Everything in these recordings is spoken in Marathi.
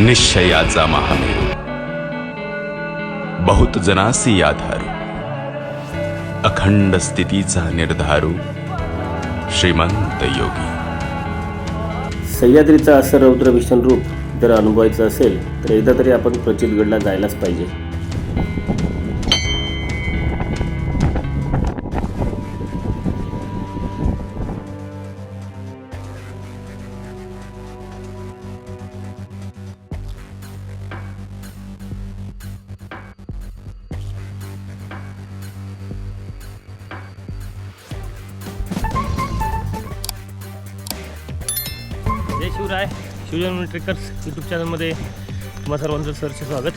निश्चयाचा महामेरू बहुत जनासी आधारू अखंड स्थितीचा निर्धारू श्रीमंत योगी. सह्याद्रीचा असं रौद्र भीषण रूप जर अनुभवायचं असेल तर एकदा तरी आपण प्रचितगडला जायलाच पाहिजे. शिवराय आहे. शिवजन ट्रेकर्स यूट्यूब चॅनलमध्ये तुम्हा सर्वांचं सरचे स्वागत.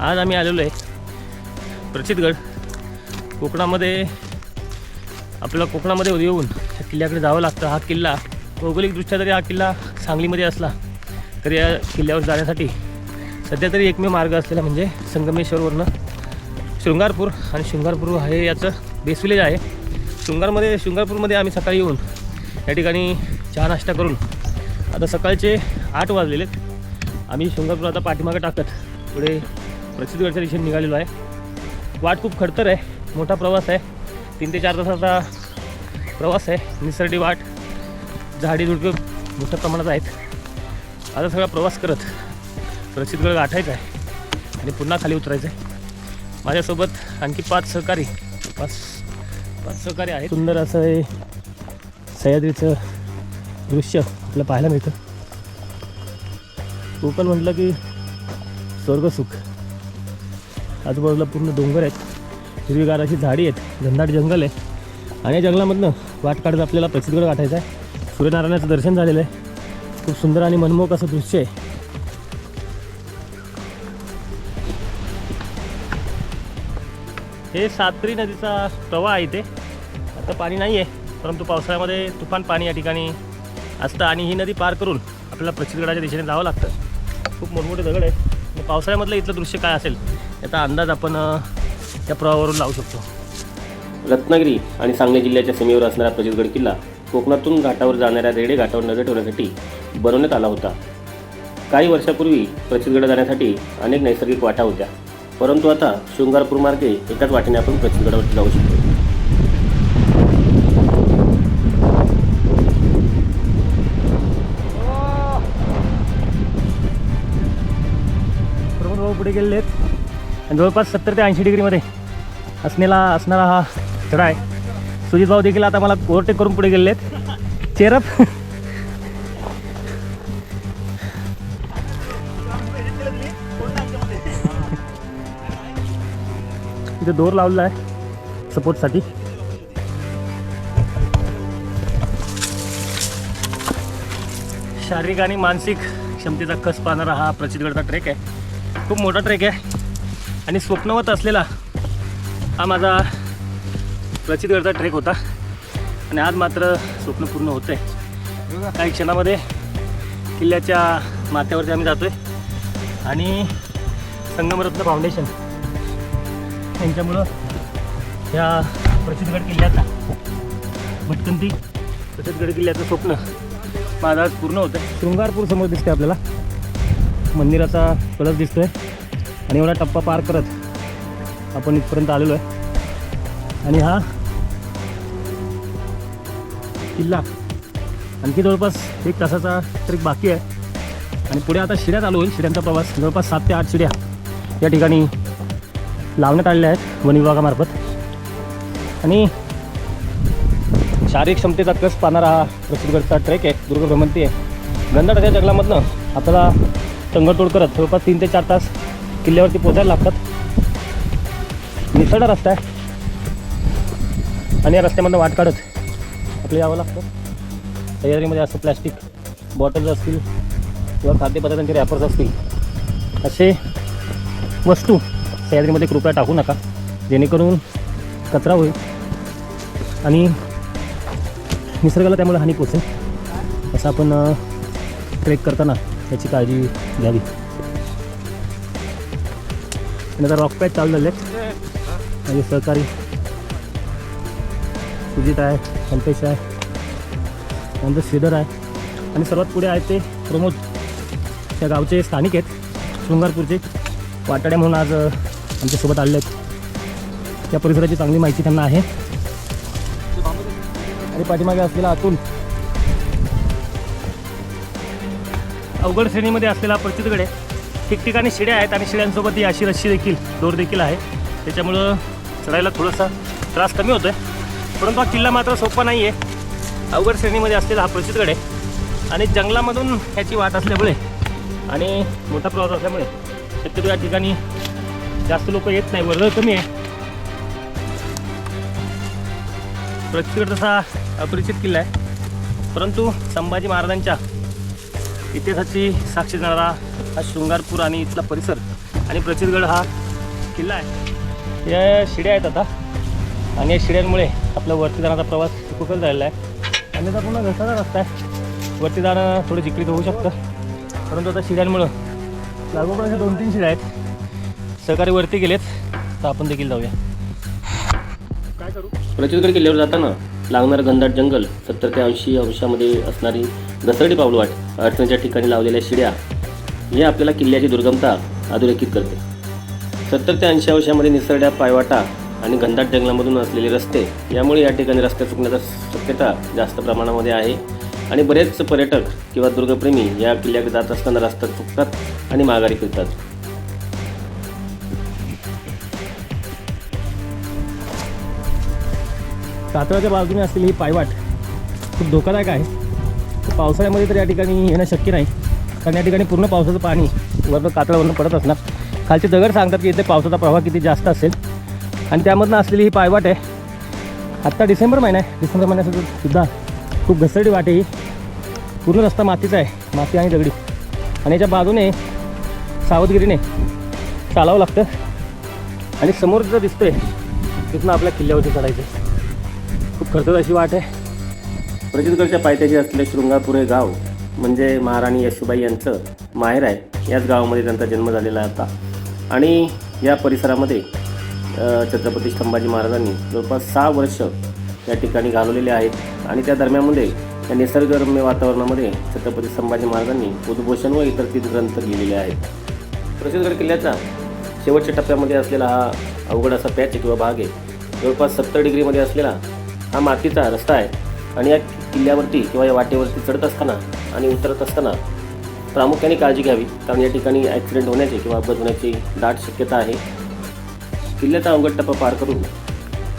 आज आम्ही आलेलो आहे प्रचितगड. कोकणामध्ये आपल्याला कोकणामध्ये येऊन या किल्ल्याकडे जावं लागतं. हा किल्ला भौगोलिकदृष्ट्या जरी हा किल्ला सांगलीमध्ये असला तरी या किल्ल्यावर जाण्यासाठी सध्या तरी एकमेव मार्ग असलेला म्हणजे संगमेश्वरवरनं शृंगारपूर. आणि शृंगारपूर हे याचं बेस विलेज आहे. शृंगारमध्ये शृंगारपूरमध्ये आम्ही सकाळी येऊन या ठिकाणी चहा नाश्ता करून आता सकाळचे आठ वाजलेले आहेत. आम्ही शृंगारपूर आता पाठीमागं टाकत पुढे प्रसिद्धगडच्या दिशेने निघालेलो आहे. वाट खूप खडतर आहे मोठा प्रवास आहे. तीन ते चार तासाचा प्रवास आहे निसर्डी वाट. झाडी झुडपे मोठ्या प्रमाणात आहेत. आता सगळा प्रवास करत प्रसिद्धगड गाठायचा आहे आणि पुन्हा खाली उतरायचं आहे. माझ्यासोबत आणखी पाच सहकारी पाच पाच सहकारी आहेत. सुंदर असं हे सह्याद्रीचं दृश्य आपल्याला पाहायला मिळतं. कोकण म्हटलं की स्वर्गसुख आजूबाजूला पूर्ण डोंगर आहेत. हिरवीगार अशी झाडी आहेत. घनदाट जंगल आहे. आणि या जंगलामधनं वाट काढत आपल्याला प्रसिद्धगड गाठायचा आहे. सूर्यनारायणाचं दर्शन झालेलं आहे. खूप सुंदर आणि मनमोहक असं दृश्य आहे. हे सात्री नदीचा प्रवाह आहे इथे. आता पाणी नाही आहे परंतु पावसाळ्यामध्ये तुफान पाणी या ठिकाणी असतं आणि ही नदी पार करून आपल्याला प्रचितगडाच्या दिशेने जावं लागतं. खूप मोठमोठे दगड आहेत. पावसाळ्यामधलं इथलं दृश्य काय असेल याचा अंदाज आपण त्या प्रवाहावरून लावू शकतो. रत्नागिरी आणि सांगली जिल्ह्याच्या सीमेवर असणारा प्रचितगड किल्ला कोकणातून घाटावर जाणाऱ्या रेडे घाटावर नजर ठेवण्यासाठी बनवण्यात आला होता. काही वर्षापूर्वी प्रचितगड जाण्यासाठी अनेक नैसर्गिक वाटा होत्या. परंतु आता शृंगारपूर मार्गे एकाच वाटेने आपण प्रचितगडावरती जाऊ शकतो. पुढे गेलेले आहेत. आणि जवळपास सत्तर ते ऐंशी डिग्रीमध्ये असलेला असणारा हा चढा आहे. सुजित भाऊ देखील आता मला ओव्हरटेक करून पुढे गेलेले आहेत. चेरप इथे दोर लावलेला आहे सपोर्टसाठी. शारीरिक आणि मानसिक क्षमतेचा कस पाहणारा हा प्रचितगडचा ट्रेक आहे. खूप मोठा ट्रेक आहे. आणि स्वप्नवत असलेला हा माझा प्रचितगडचा ट्रेक होता. आणि आज मात्र स्वप्न पूर्ण होतं आहे काही क्षणामध्ये किल्ल्याच्या माथ्यावरती आम्ही जातो आहे आणि संगमरत्न फाउंडेशन यांच्यामुळं ह्या प्रचितगड किल्ल्याचा भटकंती प्रचितगड किल्ल्याचं स्वप्न माझं आज पूर्ण होतं आहे शृंगारपूर समोर दिसते आपल्याला. मंदिराचा कलश दिसतोय आणि एवढा टप्पा पार करत आपण इथपर्यंत आलेलो आहे आणि हा किल्ला आणखी जवळपास एक तासाचा ट्रेक बाकी आहे. आणि पुढे आता शिड्या चालू होईल शिड्यांचा प्रवास. जवळपास सात ते आठ शिड्या या ठिकाणी लावण्यात आलेल्या आहेत वन विभागामार्फत. आणि शारीरिक क्षमतेचा कस पाहणारा हा प्रसिद्धगडचा ट्रेक आहे दुर्ग भ्रमंती आहे गंधाटाच्या जंगलामधनं आपल्याला तंगडतोड करत जवळपास तीन ते चार तास किल्ल्यावरती पोचायला लागतात. निसरडा रस्ता आहे. आणि या रस्त्यामधनं वाट काढत आपलं यावं लागतं. तयारीमध्ये असं प्लॅस्टिक बॉटल्स असतील किंवा खाद्यपदार्थांचे रॅपर्स असतील असे वस्तू सह्याद्रीमध्ये कृपया टाकू नका. जेणेकरून कचरा होईल आणि निसर्गाला त्यामुळे हानी पोचेल असं आपण ट्रेक करताना याची काळजी घ्यावी. आणि आता रॉक पॅच चालू झाले म्हणजे सहकारी सुजित आहे संपेश आहे नंतर श्रीधर आहे. आणि सर्वात पुढे आहे ते प्रमोद. त्या गावचे स्थानिक आहेत शृंगारपूरचे वाटाड्या म्हणून आज आमच्यासोबत आले आहेत. त्या परिसराची चांगली माहिती त्यांना आहे. आणि पाठीमागे असलेला अतुल अवघड श्रेणीमध्ये असलेला प्रचितगड आहे. ठिकठिकाणी शिड्या आहेत आणि शिड्यांसोबत ही अशी रस्सी देखील दोर देखील आहे. त्याच्यामुळं चढायला थोडासा त्रास कमी होतो आहे परंतु हा किल्ला मात्र सोपा नाही आहे अवघड श्रेणीमध्ये असलेला हा प्रचितगड आहे. आणि जंगलामधून ह्याची वाट असल्यामुळे आणि मोठा प्रवास असल्यामुळे शक्यतो या ठिकाणी जास्त लोक येत नाही. वर्दळ कमी आहे. प्रचितगड तसा अपरिचित किल्ला आहे. परंतु संभाजी महाराजांच्या इतिहासाची साक्षी देणारा हा शृंगारपूर आणि इथला परिसर आणि प्रचितगड हा किल्ला आहे. या शिड्या आहेत आता. आणि या शिड्यांमुळे आपला वरती जाण्याचा प्रवास सुखकर झालेला आहे. आणि आता पूर्ण घसाचा रस्ता आहे. वरती जाणं थोडं जिकडीत होऊ शकतं. परंतु आता शिड्यांमुळं लागोपर्यंत अशा दोन तीन शिड्या आहेत. सहकारी वरती गेलेत. तर आपण देखील जाऊया. काय करू प्रचितगड किल्ल्यावर जाताना लागणारं घनदाट जंगल सत्तर ते ऐंशी अंशामध्ये असणारी घसरडी पावलवाट अडचणीच्या ठिकाणी लावलेल्या शिड्या हे आपल्याला किल्ल्याची दुर्गमता अधोरेखित करते. सत्तर ते ऐंशी अंशामध्ये निसरड्या पायवाटा आणि घनदाट जंगलामधून असलेले रस्ते यामुळे या ठिकाणी रस्ते चुकण्याचा शक्यता जास्त प्रमाणामध्ये आहे. आणि बरेच पर्यटक किंवा दुर्गप्रेमी या किल्ल्याकडे जात असताना रस्ता चुकतात आणि माघारी फिरतात. कातळाच्या बाजूने असलेली ही पायवाट खूप धोकादायक आहे. पावसाळ्यामध्ये तर या ठिकाणी येणं शक्य नाही. कारण या ठिकाणी पूर्ण पावसाचं पाणी वरनं कातळावरनं पडत असणार. खालचे दगड सांगतात की इथे पावसाचा प्रवाह किती जास्त असेल. आणि त्यामधनं असलेली ही पायवाट आहे. आत्ता डिसेंबर महिना आहे. डिसेंबर महिन्यासुद्धा सुद्धा खूप घसरडी वाट आहे ही. पूर्ण रस्ता मातीचा आहे. माती आणि दगडी. आणि याच्या बाजूने सावधगिरीने चालावं लागतं. आणि समोर जर दिसतोय तिथनं आपल्या किल्ल्यावरती चढायचं. खूप खर्चात अशी वाट आहे. प्रचितगडच्या पायथ्याशी असलेले शृंगारपूर हे गाव म्हणजे महाराणी यशुबाई यांचं माहेर आहे याच गावामध्ये त्यांचा जन्म झालेला होता आणि या परिसरामध्ये छत्रपती संभाजी महाराजांनी जवळपास सहा वर्ष या ठिकाणी घालवलेले आहेत. आणि त्या दरम्यानमध्ये या निसर्गरम्य वातावरणामध्ये छत्रपती संभाजी महाराजांनी उद्घोषण व इतर तीन ग्रंथ लिहिलेले आहेत. प्रसिद्धगड किल्ल्याचा शेवटच्या टप्प्यामध्ये असलेला हा अवघड असा पॅच किंवा भाग आहे. जवळपास सत्तर डिग्रीमध्ये असलेला हा मातीचा रस्ता आहे. आणि या किल्ल्यावरती किंवा या वाटेवरती चढत असताना आणि उतरत असताना प्रामुख्याने काळजी घ्यावी. कारण या ठिकाणी ॲक्सिडेंट होण्याची किंवा अपघात होण्याची दाट शक्यता आहे. किल्ल्याचा अवघड टप्पा पार करून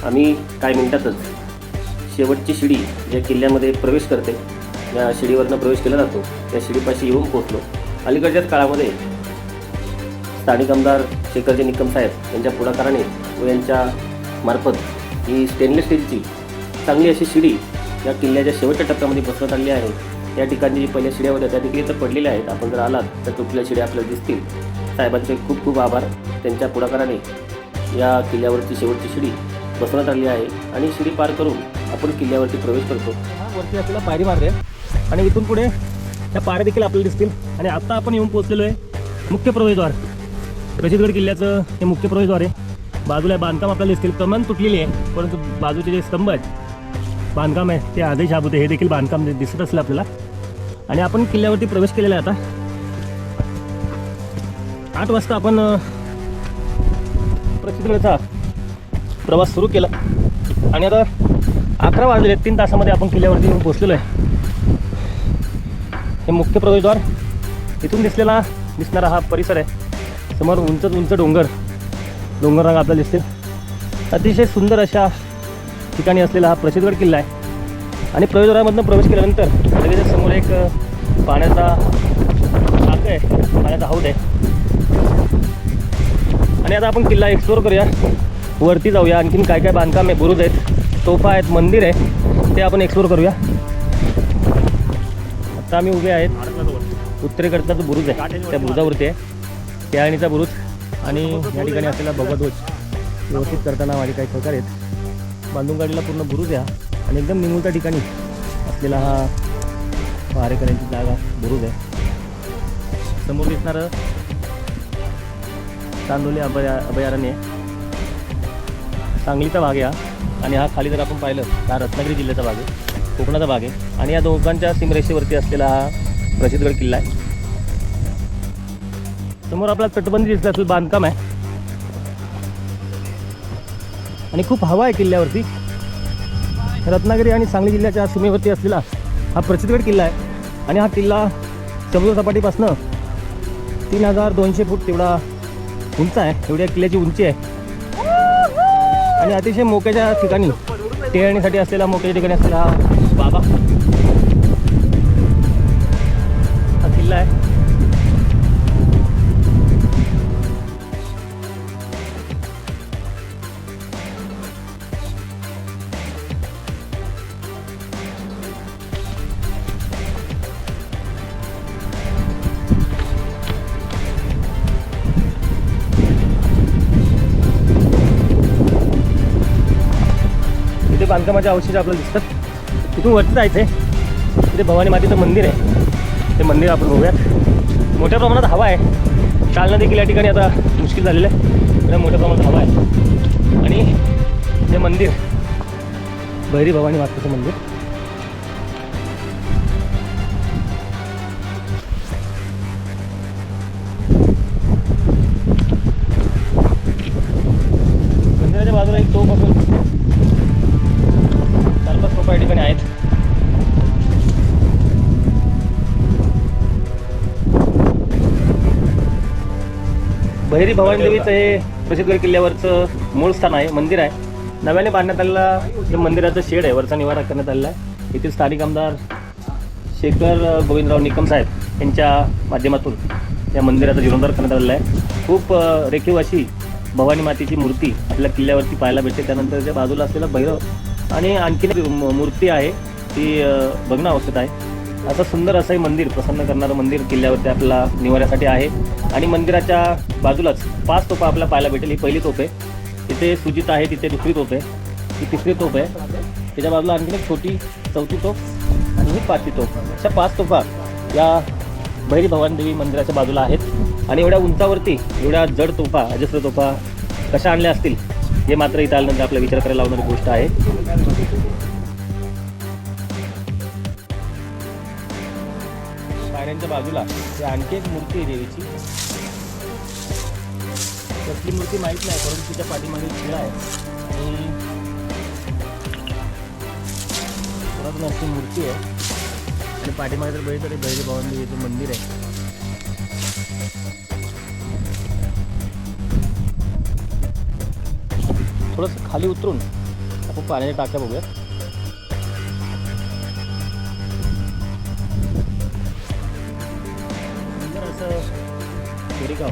आम्ही काही मिनिटातच शेवटची शिडी ज्या किल्ल्यामध्ये प्रवेश करते. या शिडीवरनं प्रवेश केला जातो. त्या शिडीपाशी येऊन पोहोचलो. अलीकडच्याच काळामध्ये स्थानिक आमदार शेखरजी निकम साहेब यांच्या पुढाकाराने व यांच्या मार्फत ही स्टेनलेस स्टीलची चांगली अशी शिडी या किल्ल्याच्या शेवटच्या टप्प्यामध्ये बसवण्यात आली आहे या ठिकाणी जी पहिल्या शिड्या होत्या त्या देखील इथं पडलेल्या आहेत. आपण जर आलात तर तुटल्या शिड्या आपल्याला दिसतील. साहेबांचे खूप खूप आभार. त्यांच्या पुढाकाराने या किल्ल्यावरची शेवटची शिडी बसवण्यात आली आहे आणि शिडी पार करून आपण किल्ल्यावरती प्रवेश करतो. हा वरती आपल्याला पायरी मारते. आणि इथून पुढे त्या पायऱ्या देखील आपल्याला दिसतील. आणि आता आपण येऊन पोहोचलेलो आहे मुख्य प्रवेशद्वार. प्रचितगड किल्ल्याचं हे मुख्य प्रवेशद्वार आहे. बाजूला बांधकाम आपल्याला दिसतील. कमान तुटलेली आहे परंतु बाजूचे जे स्तंभ आहेत बांधकाम आहे ते आदेश शाबूत हे देखील बांधकाम दिसत असलं आपल्याला. आणि आपण किल्ल्यावरती प्रवेश केलेला आहे आता. आठ वाजता आपण अ, प्रवास सुरू केला. आणि आता अकरा वाजले तीन तासामध्ये आपण किल्ल्यावरती येऊन पोहोचलेलो आहे. हे मुख्य प्रवेशद्वार इथून दिसलेला दिसणारा हा परिसर आहे. समोर उंच उंच डोंगर डोंगररांग आपल्याला दिसतील. अतिशय सुंदर अशा ठिकाणी असलेला हा प्रसिद्धगड किल्ला आहे. आणि प्रवेशद्वारामधनं प्रवेश केल्यानंतर लगेच समोर एक पाण्याचा टाक आहे. पाण्याचा हौद आहे. आणि आता आपण किल्ला एक्सप्लोर करूया. वरती जाऊया. आणखीन काय काय बांधकाम आहे बुरुज आहेत तोफा आहेत मंदिर आहे ते आपण एक्सप्लोर करूया. आता आम्ही उभे आहेत. उत्तरेकडचा जो बुरुज आहे. त्या बुरुजावरती आहे. केळणीचा बुरुज. आणि या ठिकाणी असलेला भगवध्वज व्यवस्थित करताना माझे काही सहकार आहेत. बांधून गाडीला पूर्ण भरू द्या आणि एकदम निमुळत्या ठिकाणी असलेला हा पहारेकऱ्यांची जागा भरू द्या. समोर दिसणारं चांदोली अभया अभयारण्य सांगलीचा भाग या आणि हा खाली जर आपण पाहिलं हा रत्नागिरी जिल्ह्याचा भाग आहे. कोकणाचा भाग आहे. आणि या दोघांच्या सीमरेषेवरती असलेला हा प्रसिद्धगड किल्ला आहे. समोर आपला तटबंदी दिसला बांधकाम आहे. आणि खूप हवा आहे किल्ल्यावरती. रत्नागिरी आणि सांगली जिल्ह्याच्या सीमेवरती असलेला हा प्रसिद्धगड किल्ला आहे. आणि हा किल्ला समुद्र सपाटीपासनं तीन हजार दोनशे फूट तेवढा उंच आहे. एवढ्या किल्ल्याची उंची आहे. आणि अतिशय मोक्याच्या ठिकाणी टेहळणीसाठी असलेला मोक्याच्या ठिकाणी असलेला हा बाबा. बांधकामाच्या अवशेष आपल्याला दिसतात. तिथून वरती जायचं आहे तिथे भवानी मातेचं मंदिर आहे. ते मंदिर आपण बघूयात मोठ्या प्रमाणात हवा आहे. चालणं देखील या ठिकाणी आता मुश्किल झालेलं आहे. तर मोठ्या प्रमाणात हवा आहे. आणि हे मंदिर भैरी भवानी मातेचं मंदिर. बहिरी भवानी देवीचं हे प्रसिद्धगड किल्ल्यावरचं मूळ स्थान आहे मंदिर आहे. नव्याने बांधण्यात आलेला जे मंदिराचं शेड आहे वरचा निवारा करण्यात आलेला आहे. येथील स्थानिक आमदार शेखर गोविंदराव निकम साहेब यांच्या माध्यमातून या मंदिराचा जीर्णोद्धार करण्यात आलेला आहे. खूप रेखीव अशी भवानी मातेची मूर्ती आपल्या किल्ल्यावरती पाहायला भेटते. त्यानंतर त्या बाजूला असलेला भैरव आणि आणखीन मूर्ती आहे ती बघणं आवश्यक आहे. असं सुंदर असं हे मंदिर प्रसन्न करणारं मंदिर किल्ल्यावरती आपल्याला निवाऱ्यासाठी आहे. आणि मंदिराच्या बाजूलाच पाच तोफा आपल्याला पाहायला भेटेल. ही पहिली तोप आहे. तिथे सुजित आहे तिथे दुसरी तोप आहे. ही तिसरी तोप आहे. त्याच्या बाजूला आणखीन एक छोटी चौथी तोफ आणि ही पाचवी तोप. अशा पाच तोफा या भैरी भवानदेवी मंदिराच्या बाजूला आहेत. आणि एवढ्या उंचावरती एवढ्या जड तोफा अजस्र तोफा कशा आणल्या असतील हे मात्र इथं आल्यानंतर आपला विचार करायला लावणारी गोष्ट आहे. पायऱ्यांच्या बाजूला आणखी एक मूर्ती आहे देवीची. कसली मूर्ती माहीत नाही परंतु तिच्या पाठीमागे शिळा आहे. आणि परत नक्की मूर्ती आहे. आणि पाठीमागे तर बघितलं तर भैरी भवानी देवीचं मंदिर आहे. थोडंसं खाली उतरून आपण पाण्याच्या टाक्या बघूयात. कोरेगाव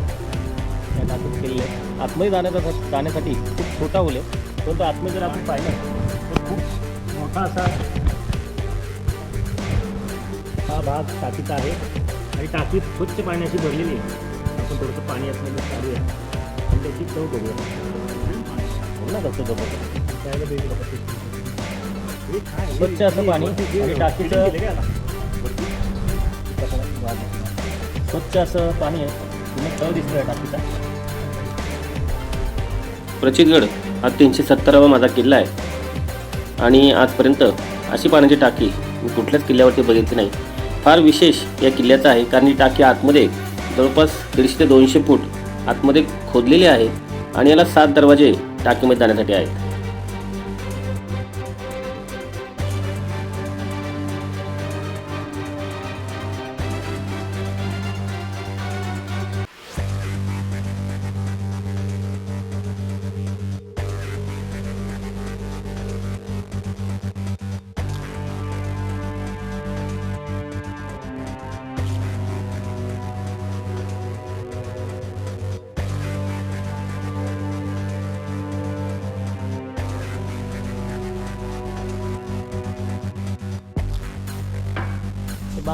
या टाकून केलेलं आहे आतमध्ये जाण्याचा जाण्यासाठी खूप छोटा होल आहे परंतु आतमध्ये जर आपण पाहिलं तर खूप मोठा असा हा भाग टाकीचा आहे. आणि टाकी स्वच्छ पाण्याशी भरलेली आहे. आपण थोडंसं पाणी असलेलं चालू आहे. आणि त्याची चव बघूया. कसं स्वच्छ असं पाणी टाकीचं स्वच्छ असं पाणी आहे. तुम्ही चव दिसतोय टाकीचा. प्रचितगड हा तीनशे सत्तरावा माझा किल्ला आहे. आणि आजपर्यंत अशी पाण्याची टाकी मी कुठल्याच किल्ल्यावरती बघितली नाही. फार विशेष या किल्ल्याचा आहे कारण ही टाकी आतमध्ये जवळपास दीडशे ते दोनशे फूट आतमध्ये खोदलेली आहे आणि याला सात दरवाजे टाकीमध्ये जाण्यासाठी आहेत.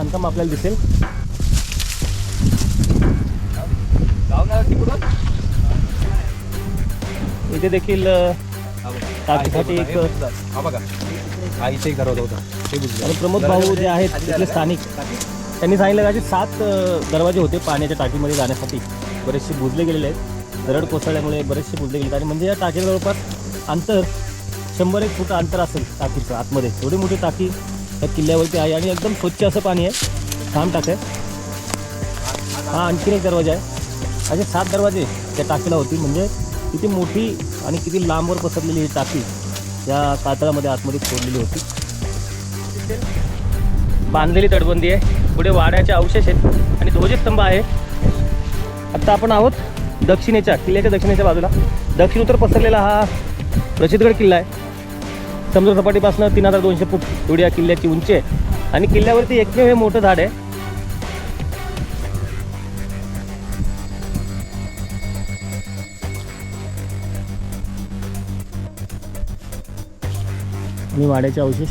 बांधकाम आपल्याला दिसेल. इथे देखील टाकीसाठी एक बघा आणि प्रमोद भाऊ जे आहेत तिथले स्थानिक त्यांनी सांगितलं का की सात दरवाजे होते पाण्याच्या टाकीमध्ये जाण्यासाठी. बरेचसे बुजले गेलेले आहेत. दरड कोसळल्यामुळे बरेचसे बुजले गेले आणि म्हणजे या टाकीला जवळपास अंतर शंभर एक फूट अंतर असेल टाकीचं आतमध्ये. एवढी मोठी टाकी त्या किल्ल्यावरती आहे आणि एकदम स्वच्छ असं पाणी आहे. थांब टाक आहे हा आणखीन एक दरवाजा आहे. असे सात दरवाजे त्या टाकीला होती. म्हणजे किती मोठी आणि किती लांबवर पसरलेली ही टाकी या कातळामध्ये आतमध्ये सोडलेली होती. बांधलेली तटबंदी आहे. पुढे वाड्याचे अवशेष आहेत आणि ध्वजस्तंभ आहे आत्ता आपण आहोत दक्षिणेच्या किल्ल्याच्या दक्षिणेच्या बाजूला. दक्षिण उत्तर पसरलेला हा प्रसिद्धगड किल्ला आहे. समुद्र सपाटीपासून तीन हजार दोनशे फूट एवढी या किल्ल्याची उंची आहे. आणि किल्ल्यावरती एकमेव हे मोठं झाड आहे. आणि वाड्याचे अवशेष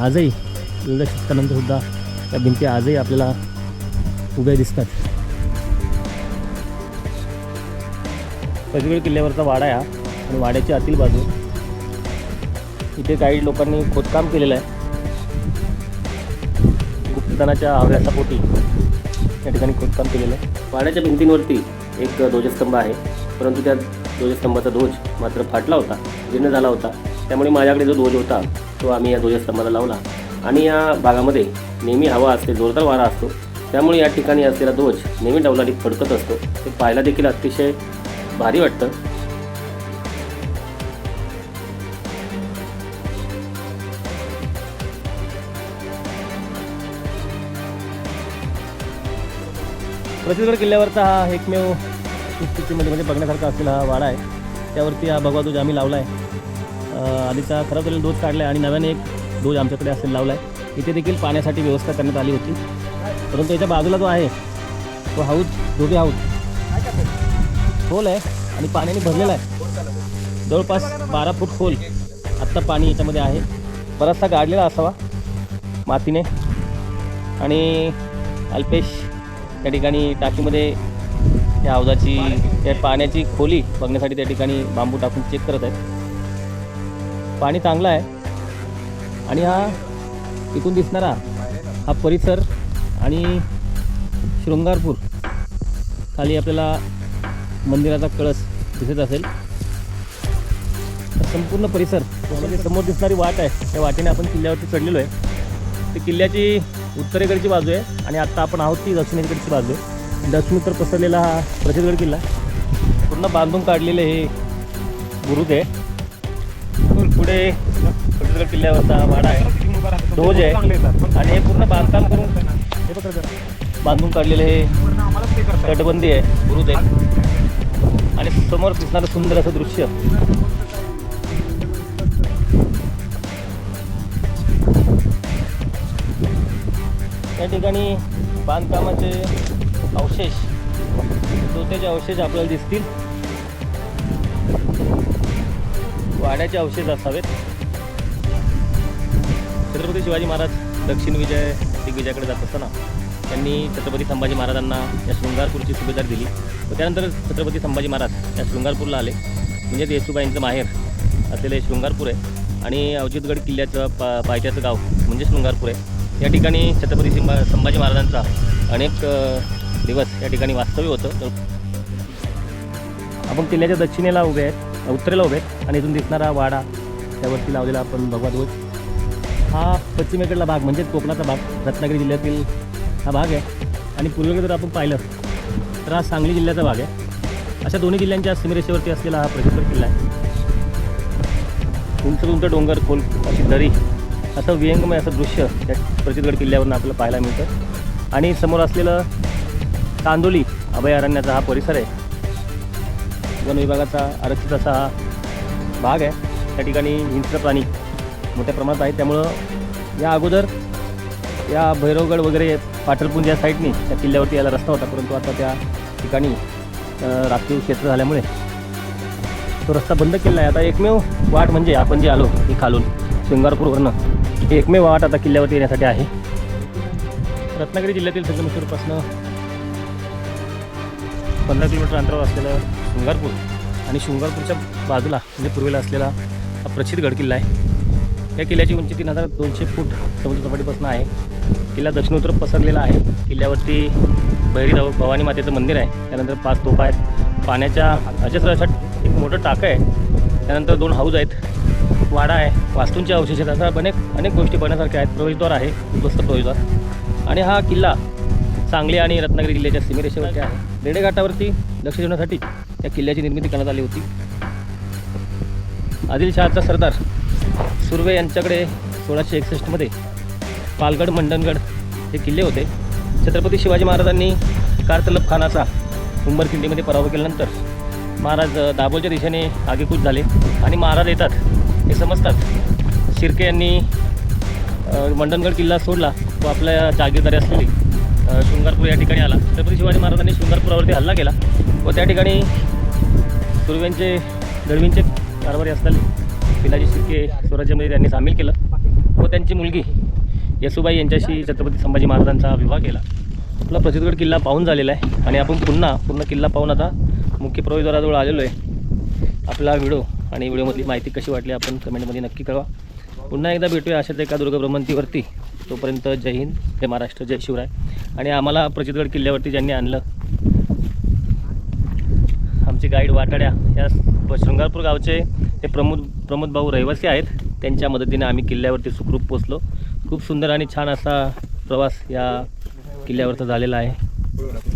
आजही एवढ्या शतकानंतर सुद्धा त्या भिंती आजही आपल्याला उभ्या दिसतात. पजगड किल्ल्यावरचा वाडा आहे आणि वाड्याची आतील बाजू इथे काही लोकांनी खोदकाम केलेलं आहे. गुप्तदानाच्या हव्यासापोटी या ठिकाणी खोदकाम केलेलं आहे. वाड्याच्या भिंतींवरती एक ध्वजस्तंभ आहे. परंतु त्या ध्वजस्तंभाचा ध्वज मात्र फाटला होता जीर्ण झाला होता. त्यामुळे माझ्याकडे जो ध्वज होता तो आम्ही या ध्वजस्तंभाला लावला. आणि या भागामध्ये नेहमी हवा असते जोरदार वारा असतो. त्यामुळे या ठिकाणी असलेला ध्वज नेहमी डौलाडीत फडकत असतो. ते पाहायला देखील अतिशय भारी वाटतं. प्रसिद्धगड किल्ल्यावरचा हा एकमेव सुस्थितीमध्ये म्हणजे बघण्यासारखा असलेला हा वाडा आहे. त्यावरती हा भगवा ध्वज आम्ही लावला आहे आधीचा खराब झालेला डोस काढला आहे आणि नव्याने एक ध्वज आमच्याकडे असेल लावला आहे इथे देखील पाण्यासाठी व्यवस्था करण्यात आली होती. परंतु याच्या बाजूला जो आहे तो हाऊस धोबे हाऊस. खोल आहे आणि पाण्याने भरलेला आहे. जवळपास बारा फूट खोल आत्ता पाणी याच्यामध्ये आहे. बराचसा गाडलेला असावा मातीने. आणि अल्पेश त्या ठिकाणी टाकीमध्ये त्या हौदाची त्या पाण्याची खोली बघण्यासाठी त्या ठिकाणी बांबू टाकून चेक करत आहेत. पाणी चांगलं आहे. आणि हा इथून दिसणारा हा परिसर आणि शृंगारपूर खाली आपल्याला मंदिराचा कळस दिसत असेल. संपूर्ण परिसर म्हणजे समोर दिसणारी वाट आहे. त्या वाटेने आपण किल्ल्यावरती चढलेलो आहे. ते किल्ल्याची उत्तरेकडची बाजू आहे आणि आत्ता आपण आहोत ती दक्षिणेकडची बाजू आहे. दक्षिणोत्तर पसरलेला हा प्रसिद्धगड किल्ला. पूर्ण बांधून काढलेले हे गुरुद आहे. पुढे प्रसिद्धगड किल्ल्यावरचा वाडा आहे. ध्वज आहे. आणि हे पूर्ण बांधकाम करून हे बांधून काढलेले हे तटबंदी आहे गुरुद आहे. आणि समोर दिसणारं सुंदर असं दृश्य. या ठिकाणी बांधकामाचे अवशेष तोत्याचे अवशेष आपल्याला दिसतील. वाड्याचे अवशेष असावेत. छत्रपती शिवाजी महाराज दक्षिण विजय दिग्विजयाकडे जात असताना त्यांनी छत्रपती संभाजी महाराजांना या शृंगारपूरची सुभेदार दिली. व त्यानंतर छत्रपती संभाजी महाराज या शृंगारपूरला आले. म्हणजे येसुबाईंचं माहेर असलेले शृंगारपूर आहे. आणि अवजितगड किल्ल्याचं पा पायथ्याचं गाव म्हणजे शृंगारपूर आहे. या ठिकाणी छत्रपती सिंबा संभाजी महाराजांचा अनेक दिवस या ठिकाणी वास्तव्य होतं. तर आपण किल्ल्याच्या दक्षिणेला उभे आहेत उत्तरेला उभे आहेत आणि इथून दिसणारा वाडा त्यावरती लावलेला आपण भगवा ध्वज हा पश्चिमेकडला भाग म्हणजेच कोकणाचा भाग रत्नागिरी जिल्ह्यातील हा भाग आहे. आणि पूर्वेकडे जर आपण पाहिलं तर हा सांगली जिल्ह्याचा भाग आहे. अशा दोन्ही जिल्ह्यांच्या सीमरेषेवरती असलेला हा प्रसिद्ध किल्ला आहे. उंच उंच डोंगर खोल अशी दरी असं विहंगमय असं दृश्य त्या प्रसिद्धगड किल्ल्यावरून आपल्याला पाहायला मिळतं. आणि समोर असलेलं कांदोली अभयारण्याचा हा परिसर आहे. वन विभागाचा आरक्षित असा हा भाग आहे. त्या ठिकाणी हिंस्र प्राणी मोठ्या प्रमाणात आहेत. त्यामुळं या अगोदर या भैरवगड वगैरे पाटलपुंज या साईडनी त्या किल्ल्यावरती यायला रस्ता होता. परंतु आता त्या ठिकाणी रात्री राखीव क्षेत्र झाल्यामुळे तो रस्ता बंद केला आहे. आता एकमेव वाट म्हणजे आपण जे आलो ही खालून शृंगारपूरवरनं एकमेव वाट आता किल्ल्यावरती येण्यासाठी आहे. रत्नागिरी जिल्ह्यातील संगमेश्वरपासनं पंधरा किलोमीटर अंतरावर असलेलं शृंगारपूर आणि शृंगारपूरच्या बाजूला म्हणजे पूर्वेला असलेला हा प्रसिद्ध गड किल्ला आहे. या किल्ल्याची उंची तीन हजार दोनशे फूट समुद्रसपाटीपासून आहे. किल्ला दक्षिणोत्तर पसरलेला आहे. किल्ल्यावरती भैरी भवानी मातेचं मंदिर आहे. त्यानंतर पाच तोफा आहेत. पाण्याच्या अजस्र अशा एक मोठं टाकं आहे. त्यानंतर दोन हाऊस आहेत. वाडा आहे. वास्तूंचे अवशेष आहेत अशा अनेक अनेक गोष्टी बघण्यासारख्या आहेत. प्रवेशद्वार आहे उद्ध्वस्त प्रवेशद्वार. आणि हा किल्ला सांगली आणि रत्नागिरी जिल्ह्याच्या सीमेरेषेवरती आहे. रेडेघाटावरती लक्ष ठेवण्यासाठी या किल्ल्याची निर्मिती करण्यात आली होती. आदिलशहाचा सरदार सुर्वे यांच्याकडे सोळाशे एकसष्टमध्ये पालगड मंडणगड हे किल्ले होते. छत्रपती शिवाजी महाराजांनी कारतलब खानाचा उंबरखिंडीमध्ये पराभव केल्यानंतर महाराज दाभोळच्या दिशेने आगेकूच झाले. आणि महाराज येतात. हे समजतात. शिर्के यांनी मंडणगड किल्ला सोडला व आपल्या जागीरदारी असलेली शृंगारपूर या ठिकाणी आला. छत्रपती शिवाजी महाराजांनी शृंगारपुरावरती हल्ला केला व त्या ठिकाणी सुरव्यांचे दळवींचे कारभारी असताना पिलाजी शिर्के स्वराज्यामध्ये त्यांनी सामील केलं व त्यांची मुलगी येसुबाई यांच्याशी छत्रपती संभाजी महाराजांचा विवाह केला. आपला प्रसिद्धगड किल्ला पाहून झालेला आहे आणि आपण पुन्हा पूर्ण किल्ला पाहून आता मुख्य प्रवेशद्वाराजवळ आलेलो आहे. आपला व्हिडिओ आणि व्हिडिओमधली माहिती कशी वाटली आपण कमेंटमध्ये नक्की कळवा. पुन्हा एकदा भेटूया अशाच एका दुर्गभ्रमंतीवरती तोपर्यंत जय हिंद जय महाराष्ट्र जय शिवराय. आणि आम्हाला प्रचितगड किल्ल्यावरती ज्यांनी आणलं आमचे गाईड वाटाड्या या शृंगारपूर गावचे हे प्रमोद प्रमोद भाऊ रहिवासी आहेत. त्यांच्या मदतीने आम्ही किल्ल्यावरती सुखरूप पोचलो खूप सुंदर आणि छान असा प्रवास या किल्ल्यावरचा झालेला आहे.